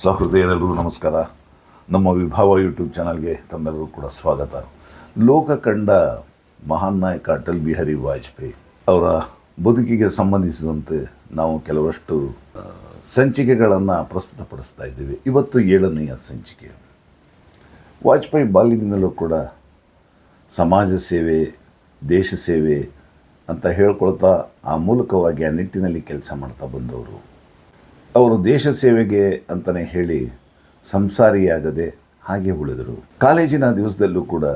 ಸಹೃದಯರೆಲ್ಲರಿಗೂ ನಮಸ್ಕಾರ. ನಮ್ಮ ವಿಭಾವ ಯೂಟ್ಯೂಬ್ ಚಾನಲ್ಗೆ ತಮ್ಮೆಲ್ಲರೂ ಕೂಡ ಸ್ವಾಗತ. ಲೋಕ ಕಂಡ ಮಹಾನ್ ನಾಯಕ ಅಟಲ್ ಬಿಹಾರಿ ವಾಜಪೇಯಿ ಅವರ ಬದುಕಿಗೆ ಸಂಬಂಧಿಸಿದಂತೆ ನಾವು ಕೆಲವಷ್ಟು ಸಂಚಿಕೆಗಳನ್ನು ಪ್ರಸ್ತುತಪಡಿಸ್ತಾ ಇದ್ದೀವಿ. ಇವತ್ತು ಏಳನೆಯ ಸಂಚಿಕೆ. ವಾಜಪೇಯಿ ಬಾಲ್ಯದಿಂದಲೂ ಕೂಡ ಸಮಾಜ ಸೇವೆ, ದೇಶ ಸೇವೆ ಅಂತ ಹೇಳ್ಕೊಳ್ತಾ ಆ ಮೂಲಕವಾಗಿ ಆ ನಿಟ್ಟಿನಲ್ಲಿ ಕೆಲಸ ಮಾಡ್ತಾ ಬಂದವರು. ಅವರು ದೇಶ ಸೇವೆಗೆ ಅಂತಲೇ ಹೇಳಿ ಸಂಸಾರಿಯಾಗದೆ ಹಾಗೆ ಉಳಿದರು. ಕಾಲೇಜಿನ ದಿವಸದಲ್ಲೂ ಕೂಡ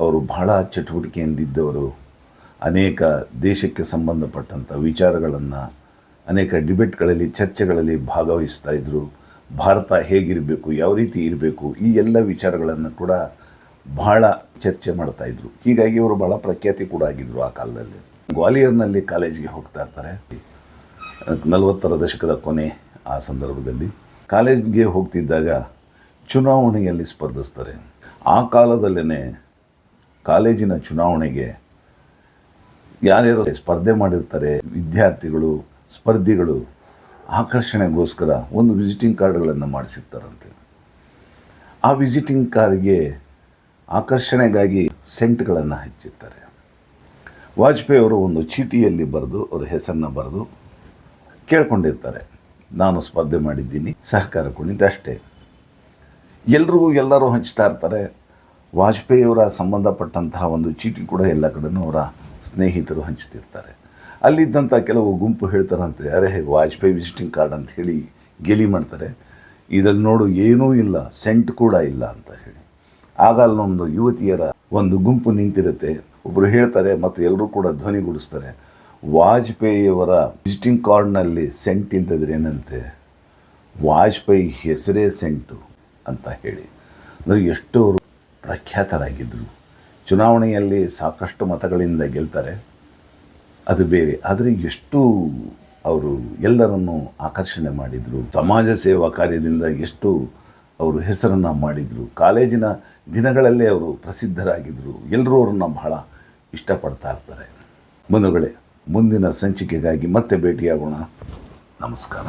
ಅವರು ಬಹಳ ಚಟುವಟಿಕೆಯಿಂದಿದ್ದವರು. ಅನೇಕ ದೇಶಕ್ಕೆ ಸಂಬಂಧಪಟ್ಟಂಥ ವಿಚಾರಗಳನ್ನು, ಅನೇಕ ಡಿಬೇಟ್ಗಳಲ್ಲಿ, ಚರ್ಚೆಗಳಲ್ಲಿ ಭಾಗವಹಿಸ್ತಾ ಇದ್ದರು ಭಾರತ ಹೇಗಿರಬೇಕು, ಯಾವ ರೀತಿ ಇರಬೇಕು, ಈ ಎಲ್ಲ ವಿಚಾರಗಳನ್ನು ಕೂಡ ಬಹಳ ಚರ್ಚೆ ಮಾಡ್ತಾಯಿದ್ರು ಹೀಗಾಗಿ ಅವರು ಬಹಳ ಪ್ರಖ್ಯಾತಿ ಕೂಡ ಆಗಿದ್ದರು ಆ ಕಾಲದಲ್ಲಿ. ಗ್ವಾಲಿಯರ್ನಲ್ಲಿ ಕಾಲೇಜಿಗೆ ಹೋಗ್ತಾ ಇರ್ತಾರೆ. ನಲವತ್ತರ ದಶಕದ ಕೊನೆ ಆ ಸಂದರ್ಭದಲ್ಲಿ ಕಾಲೇಜ್ಗೆ ಹೋಗ್ತಿದ್ದಾಗ ಚುನಾವಣೆಯಲ್ಲಿ ಸ್ಪರ್ಧಿಸ್ತಾರೆ. ಆ ಕಾಲದಲ್ಲೇ ಕಾಲೇಜಿನ ಚುನಾವಣೆಗೆ ಯಾರ್ಯಾರು ಸ್ಪರ್ಧೆ ಮಾಡಿರ್ತಾರೆ, ವಿದ್ಯಾರ್ಥಿಗಳು, ಸ್ಪರ್ಧಿಗಳು ಆಕರ್ಷಣೆಗೋಸ್ಕರ ಒಂದು ವಿಸಿಟಿಂಗ್ ಕಾರ್ಡ್ಗಳನ್ನು ಮಾಡಿಸಿರ್ತಾರಂತೆ. ಆ ವಿಸಿಟಿಂಗ್ ಕಾರ್ಡ್ಗೆ ಆಕರ್ಷಣೆಗಾಗಿ ಸೆಂಟ್ಗಳನ್ನು ಹಚ್ಚಿರ್ತಾರೆ. ವಾಜಪೇಯಿ ಅವರು ಒಂದು ಚೀಟಿಯಲ್ಲಿ ಬರೆದು, ಅವರ ಹೆಸರನ್ನ ಬರೆದು ಕೇಳ್ಕೊಂಡಿರ್ತಾರೆ. ನಾನು ಸ್ಪರ್ಧೆ ಮಾಡಿದ್ದೀನಿ, ಸಹಕಾರ ಕೊಡಿದ್ದು ಅಷ್ಟೇ. ಎಲ್ರಿಗೂ ಎಲ್ಲರೂ ಹಂಚ್ತಾ ಇರ್ತಾರೆ. ವಾಜಪೇಯಿಯವರ ಸಂಬಂಧಪಟ್ಟಂತಹ ಒಂದು ಚೀಟಿ ಕೂಡ ಎಲ್ಲ ಕಡೆನೂ ಅವರ ಸ್ನೇಹಿತರು ಹಂಚ್ತಿರ್ತಾರೆ. ಅಲ್ಲಿದ್ದಂಥ ಕೆಲವು ಗುಂಪು ಹೇಳ್ತಾರಂತೆ, ಅರೆ, ವಾಜಪೇಯಿ ವಿಸಿಟಿಂಗ್ ಕಾರ್ಡ್ ಅಂತ ಹೇಳಿ ಗೆಲಿ ಮಾಡ್ತಾರೆ. ಇದನ್ನು ನೋಡು, ಏನೂ ಇಲ್ಲ, ಸೆಂಟ್ ಕೂಡ ಇಲ್ಲ ಅಂತ ಹೇಳಿ. ಆಗ ಅಲ್ಲೊಂದು ಯುವತಿಯರ ಒಂದು ಗುಂಪು ನಿಂತಿರುತ್ತೆ. ಒಬ್ಬರು ಹೇಳ್ತಾರೆ, ಮತ್ತು ಎಲ್ಲರೂ ಕೂಡ ಧ್ವನಿಗೂಡಿಸ್ತಾರೆ ವಾಜಪೇಯಿಯವರ ವಿಸಿಟಿಂಗ್ ಕಾರ್ಡ್ನಲ್ಲಿ ಸೆಂಟ್ ಇಲ್ದಿದ್ರೆ ಏನಂತೆ? ವಾಜಪೇಯಿ ಹೆಸರೇ ಸೆಂಟು ಅಂತ ಹೇಳಿ. ಅಂದರೆ ಎಷ್ಟು ಪ್ರಖ್ಯಾತರಾಗಿದ್ದರು ಚುನಾವಣೆಯಲ್ಲಿ ಸಾಕಷ್ಟು ಮತಗಳಿಂದ ಗೆಲ್ತಾರೆ. ಅದು ಬೇರೆ. ಆದರೆ ಎಷ್ಟು ಅವರು ಎಲ್ಲರನ್ನು ಆಕರ್ಷಣೆ ಮಾಡಿದರು. ಸಮಾಜ ಸೇವಾ ಕಾರ್ಯದಿಂದ ಎಷ್ಟು ಅವರು ಹೆಸರನ್ನು ಮಾಡಿದರು. ಕಾಲೇಜಿನ ದಿನಗಳಲ್ಲೇ ಅವರು ಪ್ರಸಿದ್ಧರಾಗಿದ್ದರು ಎಲ್ಲರೂ ಅವ್ರನ್ನ ಬಹಳ ಇಷ್ಟಪಡ್ತಾ ಇರ್ತಾರೆ. ಬಂಧುಗಳೇ ಮುಂದಿನ ಸಂಚಿಕೆಗಾಗಿ ಮತ್ತೆ ಭೇಟಿಯಾಗೋಣ. ನಮಸ್ಕಾರ.